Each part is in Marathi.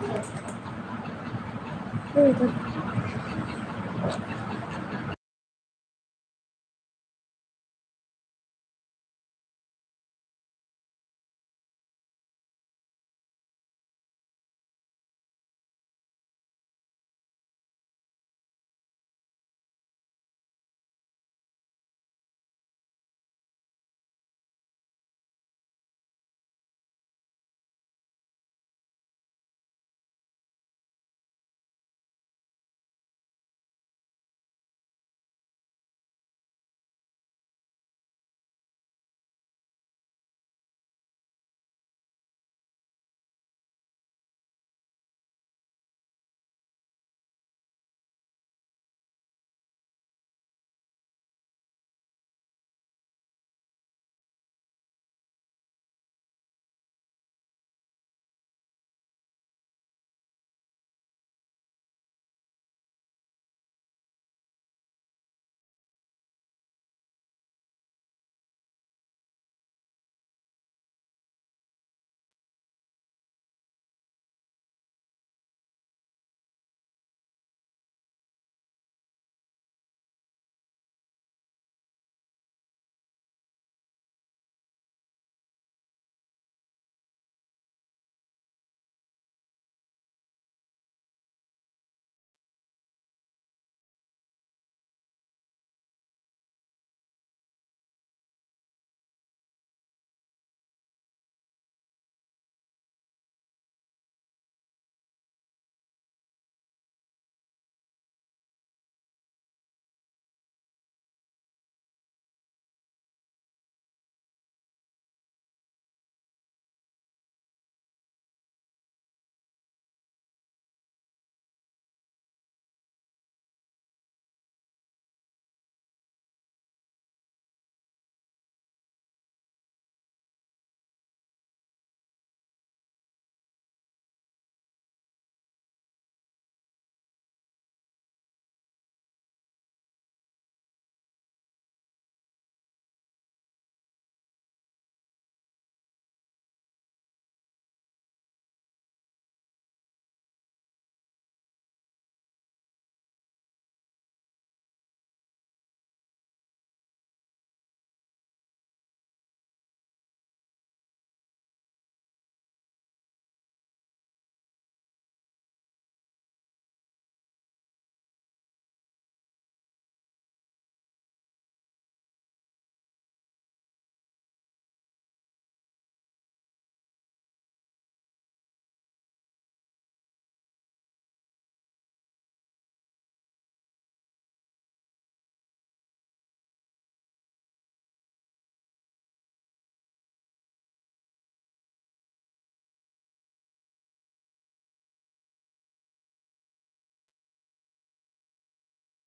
どういうこと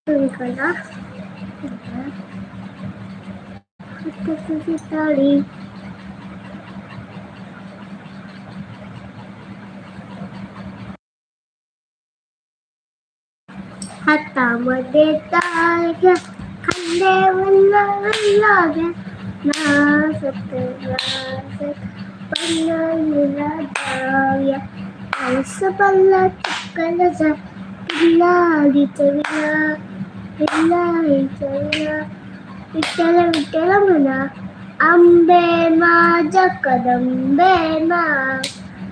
Berikanlah kita suci tali. Hatta merdeka, kande menariknya, nasib terasa penuhnya daya. Nasib Allah tak kalah, bila diterima. Vitthal Vitthal म्हणा आंबे माझ्या कदंबे मा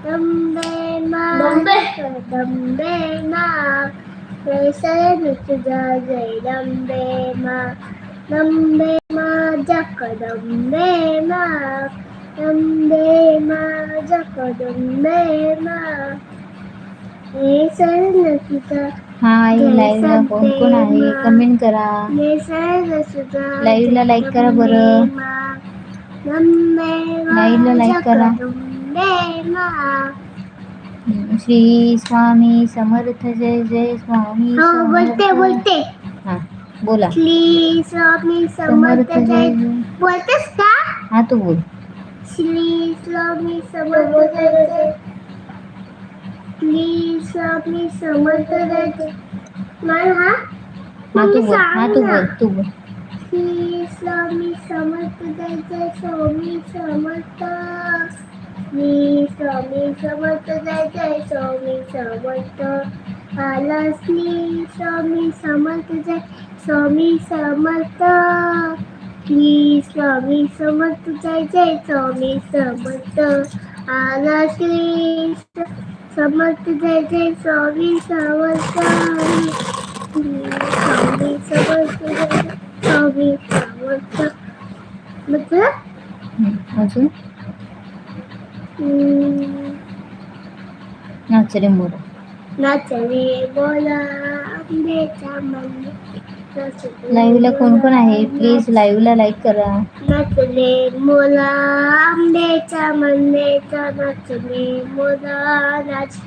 दंबे मा दंबे? कदंबे मा जय तुझा जय दंबे मा दंबे माझ्या कदंबे मा दंबे माझ्या कदंबे मा हे सर तुझा हाय लाईव्हला कोण कोण आहे? कमेंट करा. लाईव्ह ला like करा बरं. Live ला like करा. श्री स्वामी समर्थ जय जय स्वामी हो बोलते. बोलते. हा बोला. श्री स्वामी समर्थ जय बोलतेस का? हा तू बोल. श्री स्वामी समर्थ जय. श्री स्वामी समर्थ मला हा हा तू बोल हा तू. बोल तू बोल श्री स्वामी समर्थ जय जय स्वामी समर्थ श्री स्वामी समर्थ जय जय स्वामी समर्थ आला श्री स्वामी समर्थ जय स्वामी समर्थ श्री स्वामी समर्थ जय जय स्वामी समर्थ आला श्री समर्थ जय जय स्वामी समर्थ श्री स्वामी समर्थ जय जय स्वामी समर्थ मतलब हम्म, अजून हम्म, नाच रे मोर नाचले बोला आंब्याच्या मंदिर लाईव्हला कोण कोण आहे? प्लीज लाईव्हला लाईक करा. नाचले मोला आंब्याच्या मंदिरचा नाचले मोला नाच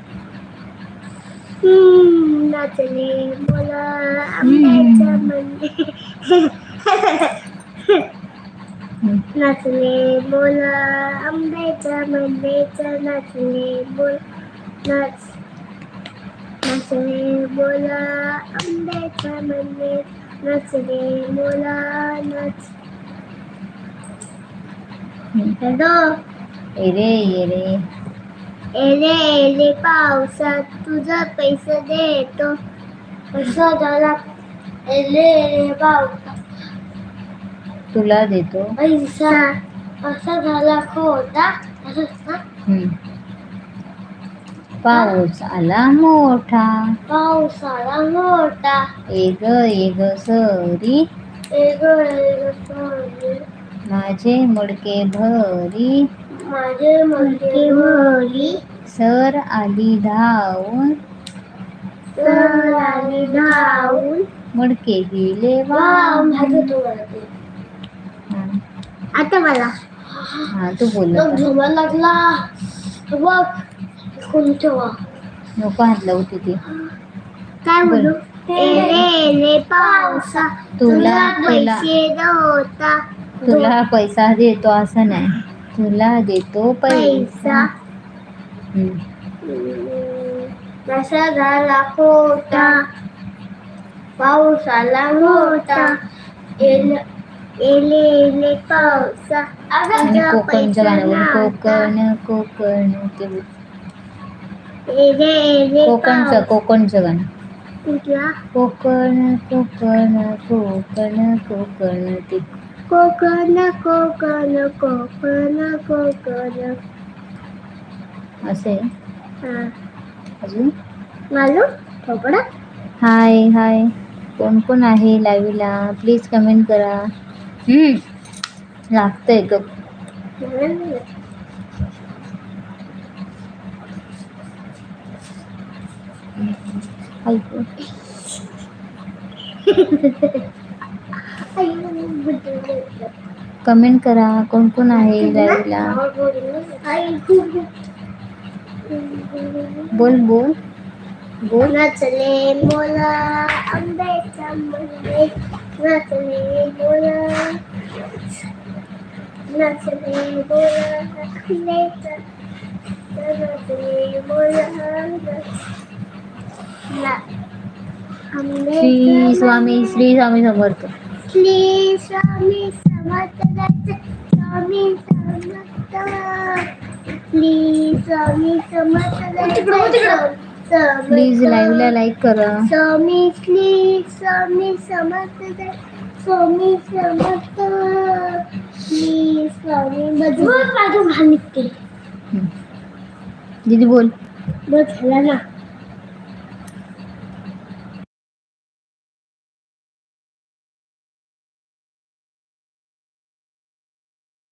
नाचले मोला मंदिर हम्म, नाचले बोला आंब्याच्या मंदिरचा नाचले बोल नाच नाचले बोला आंब्याच्या बोला नाच हम्म. हॅलो ए रे ये रे एले एले पावसात तुझा पैसा देतो. पैसा झाला. एले एले पावसात तुला देतो. पैसा. असा झाला खोटा. असंच ना. पाऊस आला मोठा. पावसाळा मोठा. एग एग सरी. एग एग सोनी माझे मडके भरी. माझे मुलगे भोली सर आली धावून. सर आणि धावून. मडके गेले वा वाहून. माझं तुम्हाला ते हा. आता मला. हा तू बोल. झुमा लागला. बघ. कोण ठेवा. नको हात लावू तिथे काय म्हणू? एले एले पावसा तुला- तुला पैसे नव्हता. तुला पैसा देतो असं नाही. तुला देतो पैसा. पैसा. हम्म. कसा झाला खोटा? पाऊस आला मोठा एले एले एले पावसा. आणि. कोकण कोकण ते कोकणचं कोकणचं गाणं. कुठला? कोकण कोकण कोकण कोकण ते. कोकण कोकण कोकण कोकण. असे. हा. अजून? मालूम थोपडा हाय हाय. कोण कोण आहे लाईव्हला प्लीज कमेंट करा. हम्म. लागतंय ग कमेंट करा कोण कोण आहे लाईव्हला बोल बोल. बोल. नाचले मोला आंब्याच्या मध्ये नाचले बोला. नाचले मोला आंब्याच्या नाचले मोला ना- आंब्याच्या श्री स्वामी श्री स्वामी समर्थ. श्री स्वामी समर्थ स्वामी समर्थ. श्री स्वामी समर्थ प्लीज लाईव्हला लाईक करा. स्वामी श्री स्वामी समर्थ स्वामी समर्थ. श्री स्वामी माझं घाण निघते. दीदी बोल. बस झाला ना.